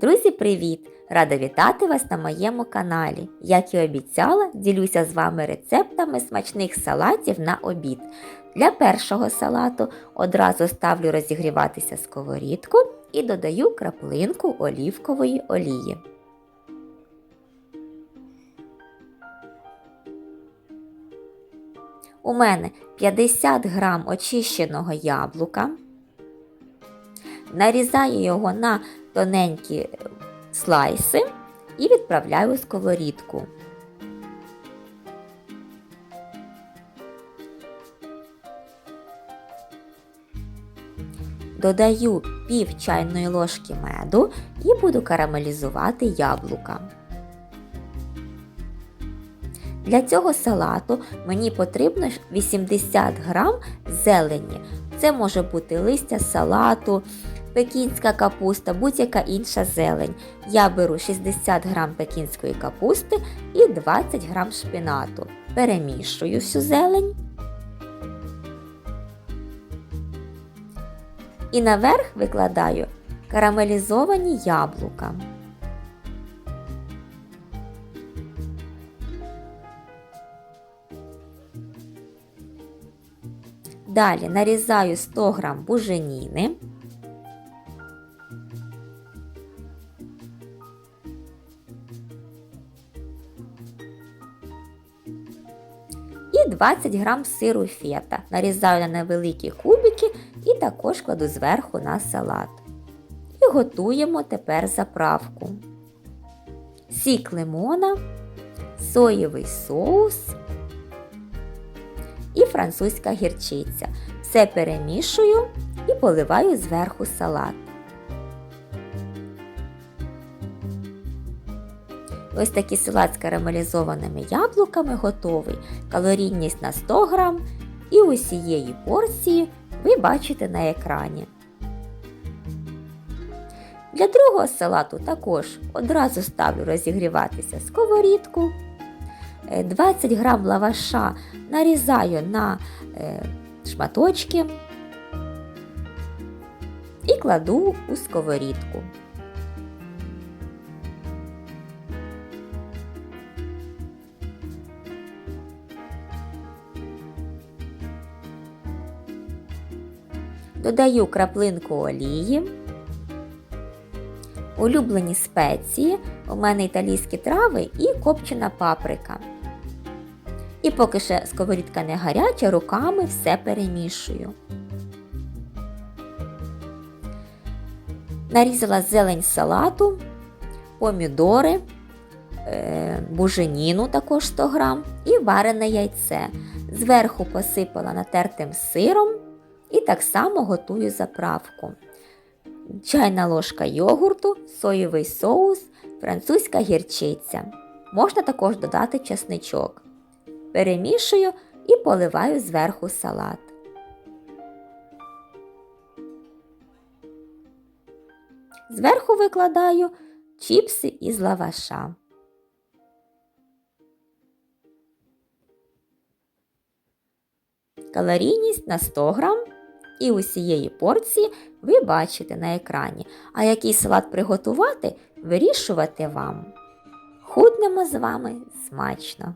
Друзі, привіт! Рада вітати вас на моєму каналі. Як і обіцяла, ділюся з вами рецептами смачних салатів на обід. Для першого салату одразу ставлю розігріватися сковорідку і додаю краплинку олівкової олії. У мене 50 грам очищеного яблука. Нарізаю його на тоненькі слайси і відправляю у сковорідку. Додаю пів чайної ложки меду і буду карамелізувати яблука. Для цього салату мені потрібно 80 грам зелені. Це може бути листя салату, пекінська капуста, будь-яка інша зелень. Я беру 60 грам пекінської капусти і 20 грам шпинату. Перемішую всю зелень. І наверх викладаю карамелізовані яблука. Далі нарізаю 100 г буженіни. І 20 г сиру фета. Нарізаю на невеликі кубики і також кладу зверху на салат. І готуємо тепер заправку. Сік лимона, соєвий соус французька гірчиця. Все перемішую і поливаю зверху салат. Ось такий салат з карамелізованими яблуками готовий. Калорійність на 100 грам і усієї порції ви бачите на екрані. Для другого салату також одразу ставлю розігріватися сковорідку. 20 грам лаваша нарізаю на е, шматочки і кладу у сковорідку. Додаю краплинку олії, улюблені спеції, у мене італійські трави і копчена паприка. І поки ще сковорідка не гаряча, руками все перемішую. Нарізала зелень салату, помідори, е, буженіну також 100 грам і варене яйце. Зверху посипала натертим сиром і так само готую заправку. Чайна ложка йогурту, соєвий соус, французька гірчиця. Можна також додати чесничок. Перемішую і поливаю зверху салат. Зверху викладаю чіпси із лаваша. Калорійність на 100 грам і усієї порції ви бачите на екрані. А який салат приготувати, вирішувати вам. Худнемо з вами смачно!